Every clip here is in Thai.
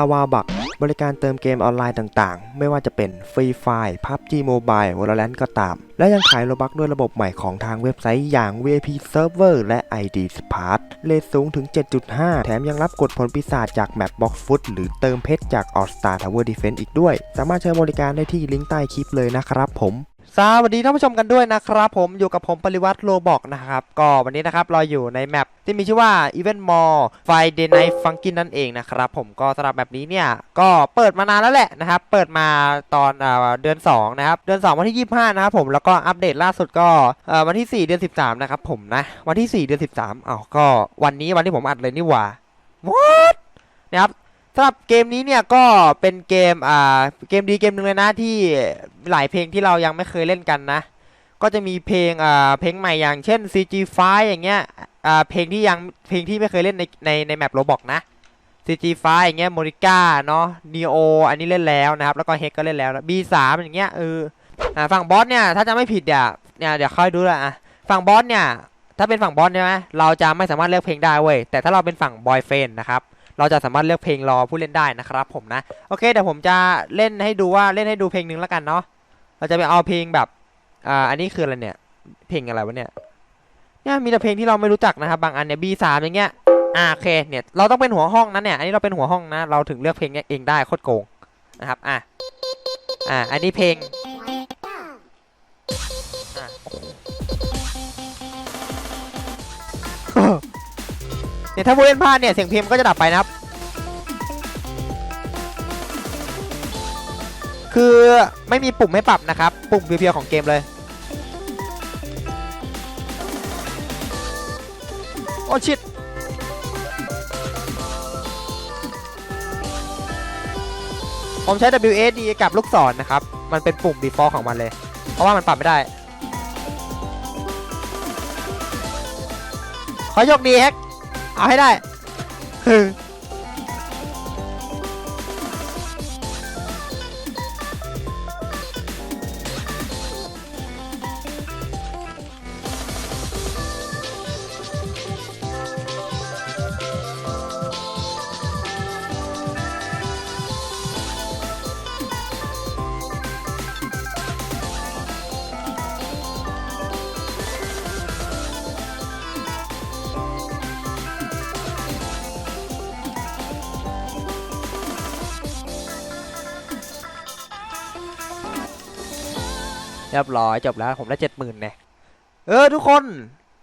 าวาบักบริการเติมเกมออนไลน์ต่างๆ ไม่ว่าจะเป็นฟรีไฟล์ PUBG Mobile Valorant ก็ตาม และยังขายโลบักด้วยระบบใหม่ของทางเว็บไซต์อย่าง VIP Server และ ID Smart เลทสูงถึง 7.5 แถมยังรับกดผลปีศาจจากแมป Box Foot หรือเติมเพชรจาก All Star Tower Defense อีกด้วย สามารถใช้บริการได้ที่ลิงก์ใต้คลิปเลยนะครับผม สวัสดีท่านผู้ชมกันด้วยนะครับ ผมอยู่กับผมปริวัติโลบอกนะครับก็วันนี้นะครับเราอยู่ในแมปที่มีชื่อว่า Event Mall Friday Night Funkin นั่นเองนะครับผมก็สำหรับแบบนี้เนี่ยก็เปิดมานานแล้วแหละนะครับเปิดมาตอนเอ่อเดือน2นะครับเดือน2วันที่ 25นะครับผมแล้วก็อัปเดตล่าสุดก็วันที่ 4 เดือน 13นะครับผมนะวันที่ 4 เดือน 13อ้าวก็วันนี้วันที่ผมอัดเลยนี่หว่า what นะครับ สำหรับเกมนี้เนี่ยก็เป็นเกมอ่าเกมดีเกมหนึ่งเลยนะที่หลายเพลงที่เรายังไม่เคยเล่นกันนะ ก็จะมีเพลงอ่าเพลงใหม่อย่างเช่น CG5 อย่างเงี้ยอ่าเพลงที่ยังเพลงที่ไม่เคยเล่นในในในแมปโรบอกนะ CG5 อย่างเงี้ยโมริก้าเนาะ Neo อันนี้เล่นแล้วนะครับ แล้วก็เฮกก็เล่นแล้วนะ B3 อย่างเงี้ยเอออ่าฝั่งบอสเนี่ยถ้าจะไม่ผิดเดี๋ยวเนี่ยเดี๋ยวค่อยดูละอะฝั่งบอสเนี่ยถ้าเป็นฝั่งบอสใช่ไหมเราจะไม่สามารถเลือกเพลงได้เว้ยแต่ถ้าเราเป็นฝั่งบอยเฟนนะครับ เราจะสามารถเลือกเพลงรอผู้เล่นได้นะครับผมนะ โอเคเดี๋ยวผมจะเล่นให้ดูว่าเล่นให้ดูเพลงหนึ่งแล้วกันเนาะ เราจะไปเอาเพลงแบบ อ่า อันนี้คืออะไรเนี่ย เพลงอะไรวะเนี่ย เนี่ยมีแต่เพลงที่เราไม่รู้จักนะครับ บางอันเนี่ย B3 อย่างเงี้ย อ่าโอเค เนี่ย เราต้องเป็นหัวห้องนั้นเนี่ย อันนี้เราเป็นหัวห้องนะ เราถึงเลือกเพลงเนี้ยเองได้โคตรโกงนะครับ อะอ่า อันนี้เพลง เนี่ยถ้าผู้เล่นพลาดเนี่ยเสียงเพลงมันก็จะดับไปนะครับ คือไม่มีปุ่มให้ปรับนะครับ ปุ่มเพียวๆของเกมเลย โอ้ชิตผมใช้ WSD กับลูกศรนะครับ มันเป็นปุ่ม default ของมันเลย เพราะว่ามันปรับไม่ได้ ขอโยกดีแฮก เอาให้ได้ เรียบร้อยจบแล้วผมได้เจ็ดหมื่นเนี่ยเออทุกคน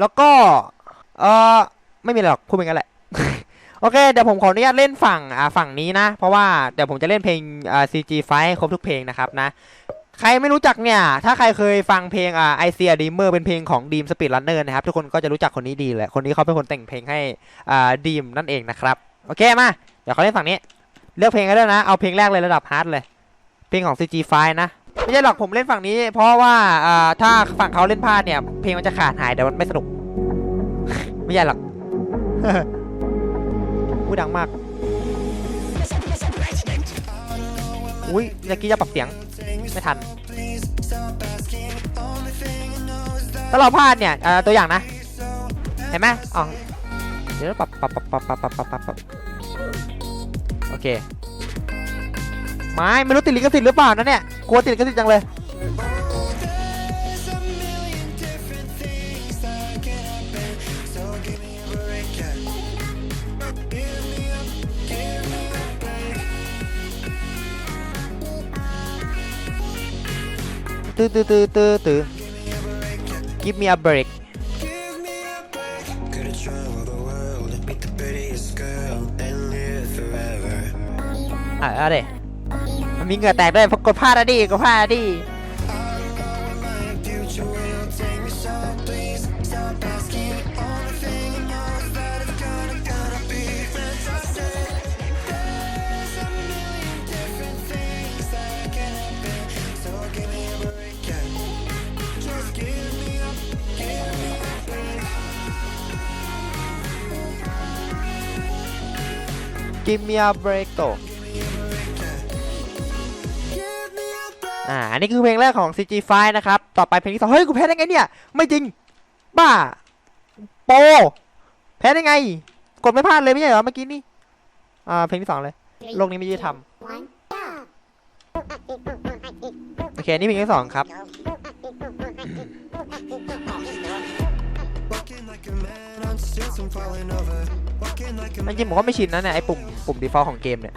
แล้วก็เออไม่มีหรอกพูดเป็นกันแหละ โอเคเดี๋ยวผมขออนุญาตเล่นฝั่งอ่าฝั่งนี้นะ เพราะว่าเดี๋ยวผมจะเล่นเพลงอ่า CG ไฟให้ครบทุกเพลงนะครับนะ ใครไม่รู้จักเนี่ย ถ้าใครเคยฟังเพลงอ่าไอเซียดีเมอร์เป็นเพลงของดีมสปีดรันเนอร์นะครับ ทุกคนก็จะรู้จักคนนี้ดีแหละ คนนี้เขาเป็นคนแต่งเพลงให้อ่าดีมนั่นเองนะครับโอเคมาเดี๋ยวเขาเล่นฝั่งนี้ เลือกเพลงกันด้วยนะเอาเพลงแรกเลยระดับฮาร์ดเลย เพลงของ CG ไฟนะ ไม่ใช่หรอกผมเล่นฝั่งนี้ เพราะว่าถ้าฝั่งเขาเล่นพลาดเนี่ย เพลงมันจะขาดหายแต่วมันไม่สนุก ไม่ใช่หรอกพูดดังมาก อุ้ยเมื่อกี้จะปรับเสียง ไม่ทัน ถ้าเราพลาดเนี่ยตัวอย่างนะ เห็นไหมอ๋อเดี๋ยวปรับปรับปรับปรับปรับปรับโอเค ไม่ไม่รู้ติดลิขสิทธิ์หรือเปล่านะเนี่ยกลัวติดลิขสิทธิ์จังเลยตื้อตื้อตื้อตื้อตื้อ Give me a break อะอะไร มีเงือแตกด้วยเพราะกดพลาดอะดิกดพลาดดิกิมมี่อาเบรกตก อ่า อันนี้คือเพลงแรกของ CG5 นะครับ ต่อไปเพลงที่สองเฮ้ย กูแพ้ได้ไงเนี่ย ไม่จริง บ้า โป แพ้ได้ไง กดไม่พลาดเลยไม่ใช่เหรอเมื่อกี้นี่ อ่า เพลงที่สองเลย โลกนี้ไม่ยุติธรรมโอเค นี่เพลงที่สองครับ Walking like a man on stilts, I'm falling over. Walking like a จริงๆผมก็ไม่ชินนะเนี่ยไอ้ปุ่มปุ่ม default ของเกมเนี่ย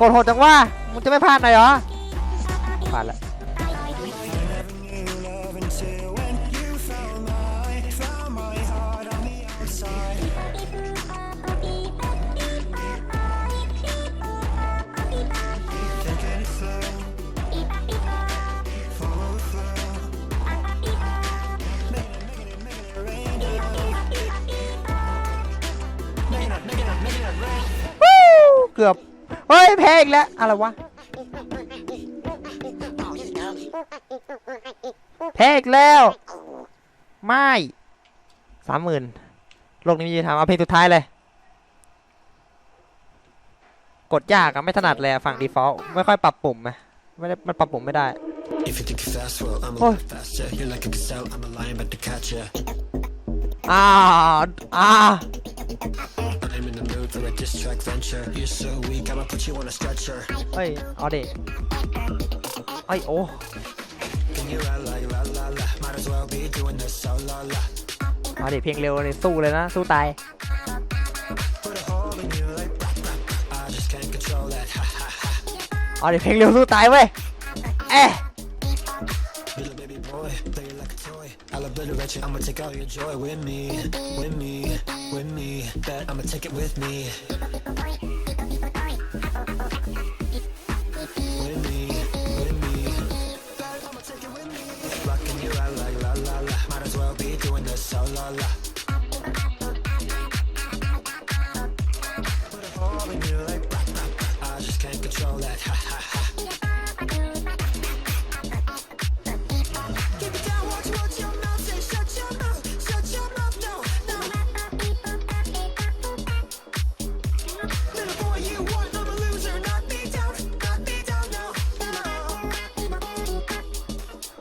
กดโหดจังว่ามึงจะไม่พลาดหน่อยเหรอพลาดละ เฮ้ยเพลงแล้ว อะไรวะเพลงแล้ว ไม่สามหมื่นโลกนี้มีทำเอาเพลงสุดท้ายเลย กดยากอะไม่ถนัดเลยอะฝั่ง default ไม่ค่อยปรับปุ่มไหมไม่ได้มันปรับปุ่มไม่ได้ If you think you're fast, well, I'm a Oh. lot faster. You're like a gazelle, I'm a lion, but to catch ya. อ่าอ่า I'm in the mood for a diss track venture. You're so weak, I'ma put you on a stretcher. เฮ้ย เอาดิเอ้ย โอ้ Can you la like la la la? Might as well be doing this so la la. เอาดิเพลงเร็วเลยสู้เลยนะ สู้ตาย Put a hole in you like rah, rah, rah. I just can't control that. Ha ha ha. เอาดิเพลงเร็วสู้ตายเว้ย เอ๊ะ Little baby boy, play it like a toy. I'll obliterate you, I'ma take all your joy with me, with me, with me. Bet I'ma take it with me. With me, with me. Bet I'ma take it with me. You out like la la la. Might as well be doing this so la la.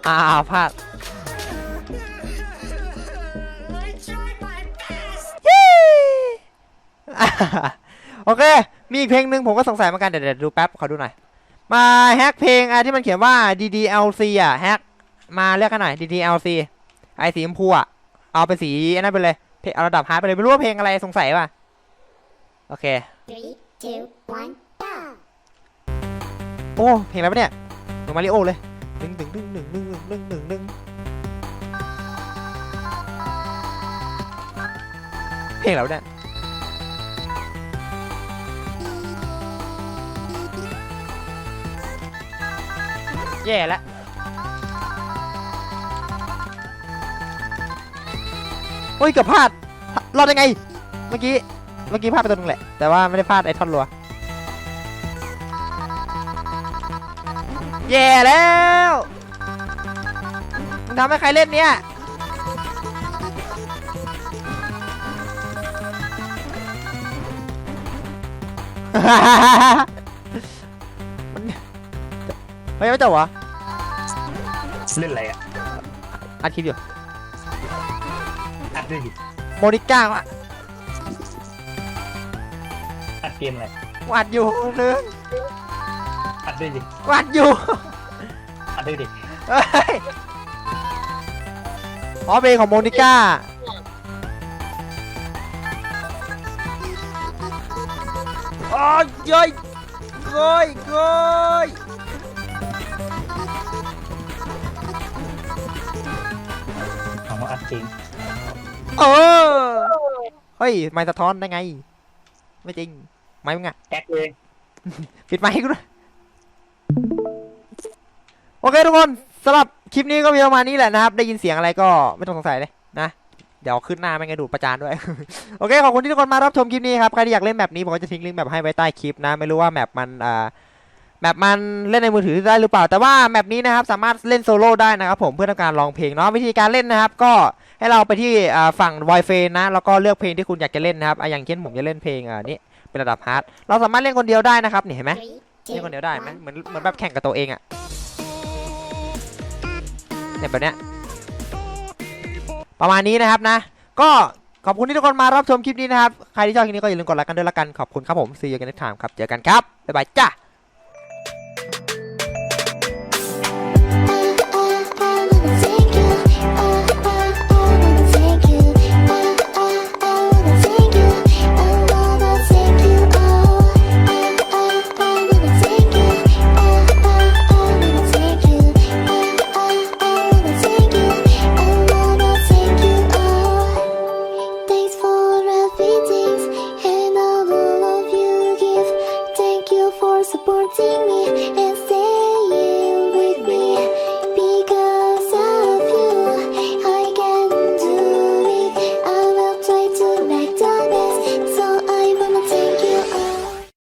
อ่าพลาด I tried my best. โอเค มีอีกเพลงหนึ่งผมก็สงสัยเหมือนกันเดี๋ยวเดี๋ยวดูแป๊บขอดูหน่อย มาแฮกเพลงอะที่มันเขียนว่า DDLC อะแฮกมาเลือกกันหน่อย DDLC ไอสีชมพูอะ เอาไปสีอันนั้นไปเลย เพลงเอาระดับฮาร์ดไปเลย ไม่รู้ว่าเพลงอะไรสงสัยป่ะ โอเค Three, two, one, go! โอ้ เพลงอะไรปะเนี่ยเหมือนมาริโอเลย ดึงดึงดึงดึงดึงดึงดึงดึงเพลงอะไรวเนี่ยแย่แล้วโอ้ยเกือบพลาดรอดได้ไง เมื่อกี้ เมื่อกี้พลาดไปตัวหนึงแหละ แต่ว่าไม่ได้พลาดไอ้ท่อนรัวแย่แล้ว ทำให้ใครเล่นเนี่ยมันเฮ้ยไม่จบวะเล่นอะไรอะอัดคลิปอยู่อัดด้วยดิโมนิก้าอะอัดเกมอะไรกูอัดอยู่นึงอัดด้วยดิกูอัดอยู่อัดด้วยดิเฮ้ย อ๋อเพลงของโมนิก้าโอ้ยเย้ยโกยโกยเอามาอัดจริงเออ เฮ้ย ไม่สะท้อนได้ไง ไม่จริง ไม่มึงอะแจ็คเลยปิดไมค์ให้กูด้วยโอเคทุกคน สำหรับคลิปนี้ก็มีประมาณนี้แหละนะครับ ได้ยินเสียงอะไรก็ไม่ต้องสงสัยเลยนะ เดี๋ยวขึ้นหน้าไม่งั้นดูดประจานด้วย โอเค ขอบคุณที่ทุกคนมารับชมคลิปนี้ครับ ใครที่อยากเล่นแบบนี้ผมก็จะทิ้งลิงก์แบบให้ไว้ใต้คลิปนะ ไม่รู้ว่าแมปมันอ่าแมปมันเล่นในมือถือได้หรือเปล่า แต่ว่าแมปนี้นะครับสามารถเล่นโซโล่ได้นะครับผมเพื่อต้องการลองเพลงเนาะวิธีการเล่นนะครับ ก็ให้เราไปที่ฝั่งวอยเฟนะแล้วก็เลือกเพลงที่คุณอยากจะเล่นนะครับอย่างเช่นผมจะเล่นเพลงอ่านี้เป็นระดับฮาร์ดเราสามารถเล่นคนเดียวได้นะครับนี่เห็นไหมเล่นคนเดียวได้ไหมเหมือนเหมือนแบบแข่งกับตัวเองอะ เนี่ยแบบเนี้ยประมาณนี้นะครับนะ ก็ขอบคุณที่ทุกคนมารับชมคลิปนี้นะครับ ใครที่ชอบคลิปนี้ก็อย่าลืมกดไลค์กันด้วยละกัน ขอบคุณครับผมซีกันในทามครับ เจอกันครับ บ๊ายบายจ้า